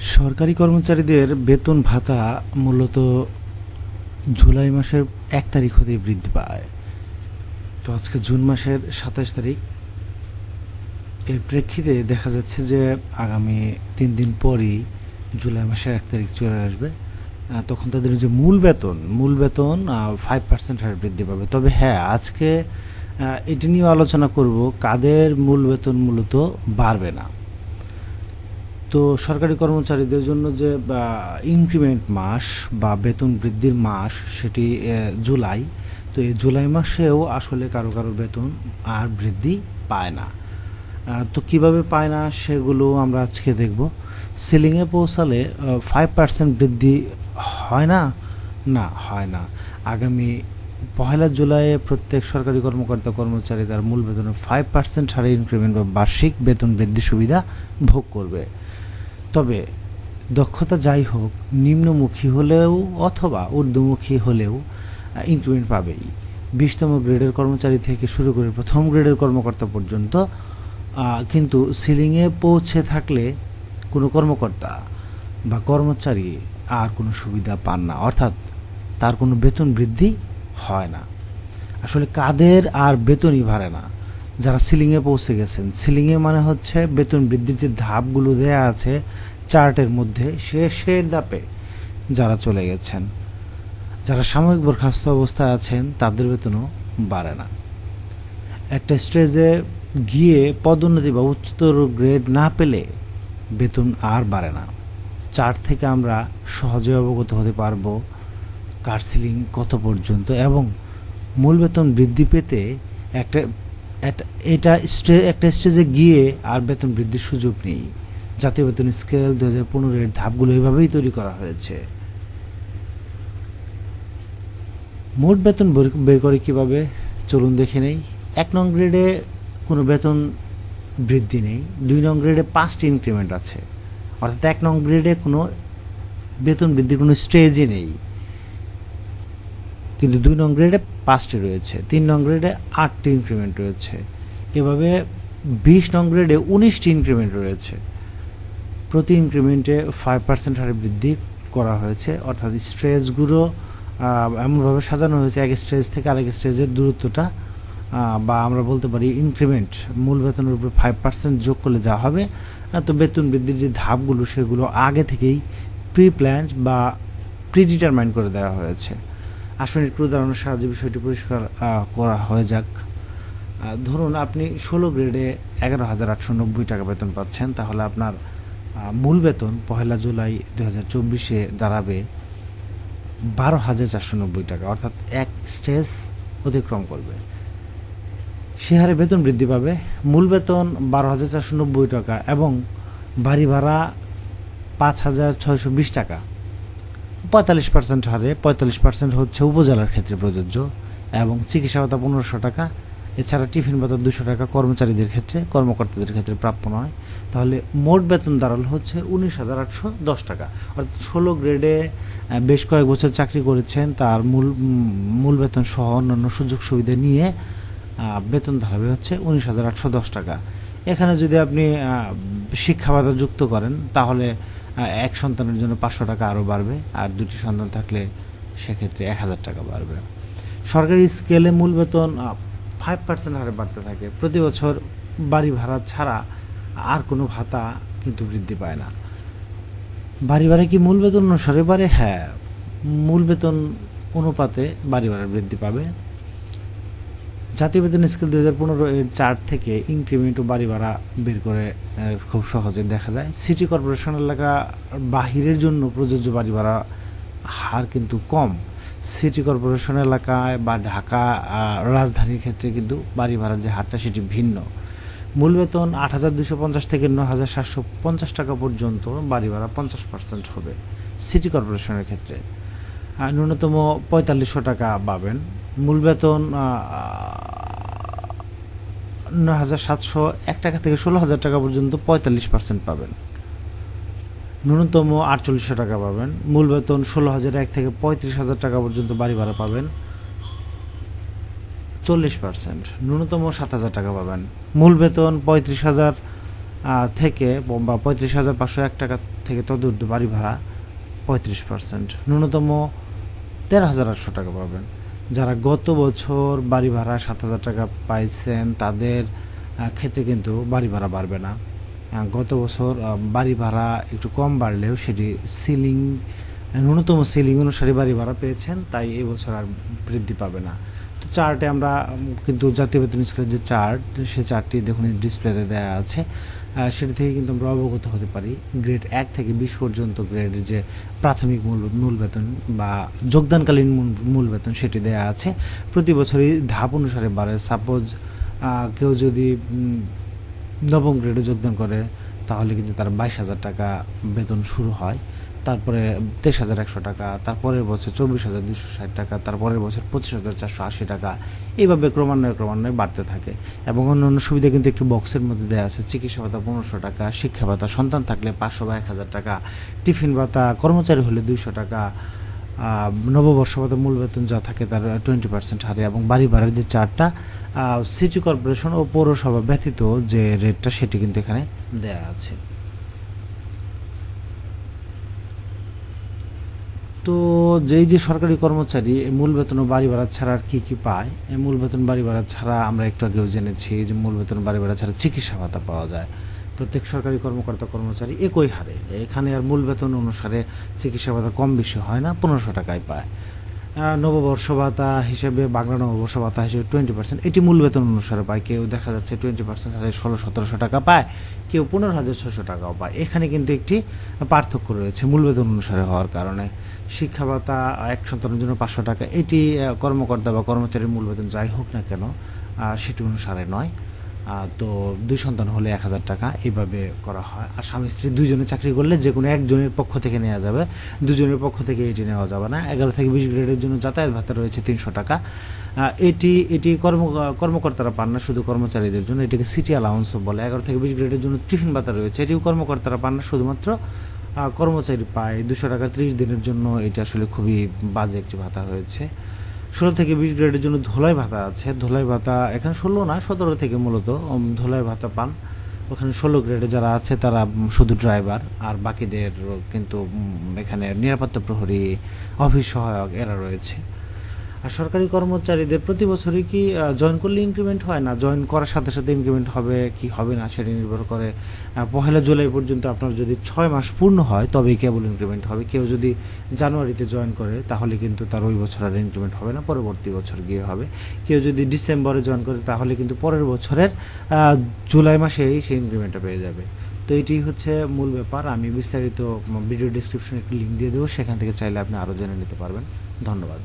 সরকারি কর্মচারীদের বেতন ভাতা মূলত জুলাই মাসের এক তারিখ হতেই বৃদ্ধি পায়। তো আজকে জুন মাসের সাতাশ তারিখ। এর প্রেক্ষিতে দেখা যাচ্ছে যে আগামী তিন দিন পরই জুলাই মাসের এক তারিখ চলে আসবে। তখন তাদের যে মূল বেতন মূল বেতন ফাইভ পার্সেন্ট হারে বৃদ্ধি পাবে। তবে হ্যাঁ আজকে এটি নিয়ে আলোচনা করব, কাদের মূল বেতন মূলত বাড়বে না। তো সরকারি কর্মচারীদের জন্য যে ইনক্রিমেন্ট মাস বা বেতন বৃদ্ধির মাস সেটি জুলাই। তো এই জুলাই মাসেও আসলে কারও কারও বেতন আর বৃদ্ধি পায় না। তো কীভাবে পায় না সেগুলো আমরা আজকে দেখব। সিলিংয়ে পৌঁছালে ফাইভ পার্সেন্ট বৃদ্ধি হয় না? না, হয় না। আগামী পহেলা জুলাইয়ে প্রত্যেক সরকারি কর্মকর্তা কর্মচারী তার মূল বেতনে ফাইভ পার্সেন্ট হারে ইনক্রিমেন্ট বা বার্ষিক বেতন বৃদ্ধি সুবিধা ভোগ করবে। তবে দক্ষতা যাই হোক, নিম্নমুখী হলেও অথবা ঊর্ধ্বমুখী হলেও ইনক্রিমেন্ট পাবেই। বিশতম গ্রেডের কর্মচারী থেকে শুরু করে প্রথম গ্রেডের কর্মকর্তা পর্যন্ত কিন্তু সিলিংয়ে পৌঁছে থাকলে কোনো কর্মকর্তা বা কর্মচারী আর কোনো সুবিধা পান না। অর্থাৎ তার কোনো বেতন বৃদ্ধি হয় না। আসলে কাদের আর বেতনই বাড়ে না। যারা সিলিংয়ে পৌঁছে গেছেন। সিলিংয়ে মানে হচ্ছে বেতন বৃদ্ধির যে ধাপগুলো দেয়া আছে চার্টের মধ্যে শেষের ধাপে যারা চলে গেছেন। যারা সাময়িক বরখাস্ত অবস্থায় আছেন, তাদের বেতনও বাড়ে না। একটা স্টেজে গিয়ে পদোন্নতি বা উচ্চতর গ্রেড না পেলে বেতন আর বাড়ে না। চার্ট থেকে আমরা সহজে অবগত হতে পারব কার সিলিং কত পর্যন্ত এবং মূল বেতন বৃদ্ধি পেতে একটা একটা- এটা একটা স্টেজে গিয়ে আর বেতন বৃদ্ধির সুযোগ নেই। জাতীয় বেতন স্কেল দু হাজার পনেরোর ধাপগুলো এভাবেই তৈরি করা হয়েছে। মোট বেতন বের করে কীভাবে? চলুন দেখে নেই। এক নং গ্রেডে কোনো বেতন বৃদ্ধি নেই। দুই নং গ্রেডে পাঁচটি ইনক্রিমেন্ট আছে। অর্থাৎ এক নং গ্রেডে কোনো বেতন বৃদ্ধির কোনো স্টেজই নেই। কিন্তু দুই নং গ্রেডে পাঁচটি রয়েছে তিন নং গ্রেডে আটটি ইনক্রিমেন্ট রয়েছে। এভাবে বিশ নং গ্রেডে উনিশটি ইনক্রিমেন্ট রয়েছে। প্রতি ইনক্রিমেন্টে ফাইভ পার্সেন্ট হারে বৃদ্ধি করা হয়েছে অর্থাৎ স্টেজগুলো আহ, এমনভাবে সাজানো হয়েছে এক স্টেজ থেকে আরেক স্টেজের দূরত্বটা বা আমরা বলতে পারি ইনক্রিমেন্ট মূল বেতনের উপরে ফাইভ পার্সেন্ট যোগ করলে যা হবে। তো বেতন বৃদ্ধির যে ধাপগুলো সেগুলো আগে থেকেই প্রি প্ল্যান্ড বা প্রি ডিটারমাইন করে দেওয়া হয়েছে। আসলে একটু উদাহরণের সাহায্যে বিষয়টি পরিষ্কার করা হয়ে যাক। ধরুন আপনি ষোলো গ্রেডে এগারো হাজার আটশো নব্বই টাকা বেতন পাচ্ছেন, তাহলে আপনার মূল বেতন পহেলা জুলাই দু হাজার চব্বিশে দাঁড়াবে বারো হাজার চারশো নব্বই টাকা, অর্থাৎ এক স্টেজ অতিক্রম করবে। সে হারে বেতন বৃদ্ধি পাবে, মূল বেতন বারো হাজার চারশো নব্বই টাকা এবং বাড়ি ভাড়া পাঁচ হাজার ছয়শো বিশ টাকা। পঁয়তাল্লিশ পার্সেন্ট হারে পঁয়তাল্লিশ পার্সেন্ট হচ্ছে উপজেলার ক্ষেত্রে প্রযোজ্য এবং চিকিৎসা ভাতা পনেরোশো টাকা। এছাড়া টিফিন ভাতা দুশো টাকা কর্মচারীদের ক্ষেত্রে, কর্মকর্তাদের ক্ষেত্রে প্রাপ্য নয়। তাহলে মোট বেতন দাঁড়াল হচ্ছে উনিশ হাজার আটশো দশ টাকা। অর্থাৎ ষোলো গ্রেডে বেশ কয়েক বছর চাকরি করেছেন, তার মূল মূল বেতন সহ অন্যান্য সুযোগ সুবিধা নিয়ে বেতন দাঁড়াবে হচ্ছে উনিশ হাজার আটশো দশ টাকা। এখানে যদি আপনি শিক্ষা ভাতা যুক্ত করেন, তাহলে এক সন্তানের জন্য পাঁচশো টাকা আরও বাড়বে, আর দুটি সন্তান থাকলে সেক্ষেত্রে এক হাজার টাকা বাড়বে। সরকারি স্কেলে মূল বেতন ফাইভ পার্সেন্ট হারে বাড়তে থাকে। প্রতি বছর বাড়ি ভাড়া ছাড়া আর কোনো ভাতা কিন্তু বৃদ্ধি পায় না। বাড়ি ভাড়া কি মূল বেতন অনুসারে বাড়ে? হ্যাঁ মূল বেতন অনুপাতে বাড়ি ভাড়া বৃদ্ধি পাবে। জাতীয় বেতন স্কেল দুই হাজার পনেরো এর চার থেকে ইনক্রিমেন্ট ও বাড়ি ভাড়া বের করে খুব সহজে দেখা যায়। সিটি কর্পোরেশন এলাকা বাহিরের জন্য প্রযোজ্য বাড়ি ভাড়া হার কিন্তু কম। সিটি কর্পোরেশন এলাকায় বা ঢাকা রাজধানীর ক্ষেত্রে কিন্তু বাড়ি ভাড়ার যে হারটা সেটি ভিন্ন। মূল বেতন আট হাজার দুশো পঞ্চাশ থেকে ন হাজার সাতশো পঞ্চাশ টাকা পর্যন্ত, বাড়ি ভাড়া পঞ্চাশ পার্সেন্ট হবে সিটি কর্পোরেশনের ক্ষেত্রে। ন্যূনতম পঁয়তাল্লিশশো টাকা পাবেন। মূল বেতন নয় হাজার সাতশো এক টাকা থেকে ষোলো হাজার টাকা পর্যন্ত পঁয়তাল্লিশ পার্সেন্ট পাবেন। ন্যূনতম আটচল্লিশশো টাকা পাবেন। মূল বেতন ষোলো হাজার এক থেকে পঁয়ত্রিশ হাজার টাকা পর্যন্ত বাড়ি ভাড়া পাবেন। চল্লিশ পার্সেন্ট। ন্যূনতম সাত হাজার টাকা পাবেন। মূল বেতন পঁয়ত্রিশ হাজার থেকে বা পঁয়ত্রিশ হাজার পাঁচশো এক টাকা থেকে তদূর্ধ্ব বাড়ি ভাড়া পঁয়ত্রিশ পার্সেন্ট। ন্যূনতম তেরো হাজার আটশো টাকা পাবেন। যারা গত বছর বাড়ি ভাড়া সাত হাজার টাকা পাইছেন, তাদের ক্ষেত্রে কিন্তু বাড়ি ভাড়া বাড়বে না। গত বছর বাড়ি ভাড়া একটু কম বাড়লেও সেটি সিলিং ন্যূনতম সিলিং অনুসারে বাড়ি ভাড়া পেয়েছেন, তাই এবছর আর বৃদ্ধি পাবে না। তো চার্টে আমরা কিন্তু জাতীয় বেতন স্কেলের যে চার্ট, সে চার্টটি দেখুন ডিসপ্লেতে দেওয়া আছে। সেটি থেকে কিন্তু আমরা অবগত হতে পারি। গ্রেড এক থেকে বিশ পর্যন্ত গ্রেডের যে প্রাথমিক মূল মূল বেতন বা যোগদানকালীন মূল- বেতন সেটি দেওয়া আছে। প্রতি বছরই ধাপ অনুসারে বাড়ে। সাপোজ কেউ যদি নবম গ্রেডে যোগদান করে, তাহলে কিন্তু তার বাইশ হাজার টাকা বেতন শুরু হয়। তারপরে তেইশ হাজার একশো টাকা, তারপরের বছর চব্বিশ হাজার দুশো ষাট টাকা, তারপরের বছর পঁচিশ হাজার চারশো আশি টাকা। এইভাবে ক্রমান্বয়ে ক্রমান্বয়ে বাড়তে থাকে। এবং অন্যান্য সুবিধা কিন্তু একটি বক্সের মধ্যে দেওয়া আছে। চিকিৎসা ভাতা পনেরোশো টাকা, শিক্ষা ভাতা, সন্তান থাকলে পাঁচশো বা এক হাজার টাকা, টিফিন ভাতা, কর্মচারী হলে দুইশো টাকা নববর্ষ ভাতা, মূল বেতন যা থাকে তার টোয়েন্টি পার্সেন্ট হারে এবং বাড়ি ভাড়ার যে চারটা সিটি কর্পোরেশন ও পৌরসভা ব্যতীত যে রেটটা সেটি কিন্তু এখানে দেয়া আছে। তো যেই যে সরকারি কর্মচারী মূল বেতন ও বাড়ি ভাড়া ছাড়া আর কী কী পায়? মূল বেতন বাড়ি ভাড়া ছাড়া আমরা একটু আগেও জেনেছি যে মূল বেতন বাড়ি ভাড়া ছাড়া চিকিৎসা ভাতা পাওয়া যায়। প্রত্যেক সরকারি কর্মকর্তা, কর্মচারী একই হারে। এখানে আর মূল বেতন অনুসারে চিকিৎসা ভাতা কম বেশি হয় না, পনেরোশো টাকায় পায়। নববর্ষ ভাতা হিসেবে বাংলা নববর্ষ ভাতা হিসেবে টোয়েন্টি পার্সেন্ট এটি মূল বেতন অনুসারে পায়। কেউ দেখা যাচ্ছে টোয়েন্টি পার্সেন্ট হারে ষোলো সতেরোশো টাকা পায়, কেউ পনেরো হাজার ছশো টাকাও পায়। এখানে কিন্তু একটি পার্থক্য রয়েছে মূল বেতন অনুসারে হওয়ার কারণে। শিক্ষা ভাতা এক সন্তানের জন্য পাঁচশো টাকা। এটি কর্মকর্তা বা কর্মচারীর মূল বেতন যাই হোক না কেন সেটি অনুসারে নয়। তো দুই সন্তান হলে এক হাজার টাকা এইভাবে করা হয়। আর স্বামী, স্ত্রী দুজনে চাকরি করলে যে কোনো একজনের পক্ষ থেকে নেওয়া যাবে। দুজনের পক্ষ থেকে এটি নেওয়া যাবে না। এগারো থেকে বিশ গ্রেডের জন্য যাতায়াত ভাতা রয়েছে তিনশো টাকা। এটি এটি কর্ম, কর্মকর্তারা পান না, শুধু কর্মচারীদের জন্য। এটিকে সিটি অ্যালাউন্সও বলে। এগারো থেকে বিশ গ্রেডের জন্য টিফিন ভাতা রয়েছে। এটিও কর্মকর্তারা পান না, শুধুমাত্র কর্মচারী পায়। দুশো টাকা ত্রিশ দিনের জন্য এটি আসলে খুবই বাজে একটি ভাতা হয়েছে। ষোলো থেকে বিশ গ্রেডের জন্য ধোলাই ভাতা আছে। ধোলাই ভাতা এখানে ষোলো না, সতেরো থেকে মূলত। ধোলাই ভাতা পান। ওখানে ষোলো গ্রেডে যারা আছে, তারা শুধু ড্রাইভার। আর বাকিদের কিন্তু এখানে নিরাপত্তা প্রহরী, অফিস সহায়ক এরা রয়েছে। আর সরকারি কর্মচারীদের প্রতি বছরই কি জয়েন করলে ইনক্রিমেন্ট হয় না? জয়েন করার সাথে সাথে ইনক্রিমেন্ট হবে কি হবে না সেটা নির্ভর করে পহেলা জুলাই পর্যন্ত আপনার যদি ছয় মাস পূর্ণ হয়, তবেই কেবল ইনক্রিমেন্ট হবে। কেউ যদি জানুয়ারিতে জয়েন করে, তাহলে কিন্তু তার ওই বছর আর ইনক্রিমেন্ট হবে না, পরবর্তী বছর গিয়ে হবে। কেউ যদি ডিসেম্বরে জয়েন করে, তাহলে কিন্তু পরের বছরের জুলাই মাসেই সেই ইনক্রিমেন্টটা পেয়ে যাবে। তো এটি হচ্ছে মূল ব্যাপার। আমি বিস্তারিত ভিডিও ডিসক্রিপশনে একটি লিঙ্ক দিয়ে দেবো, সেখান থেকে চাইলে আপনি আরও জেনে নিতে পারবেন। ধন্যবাদ।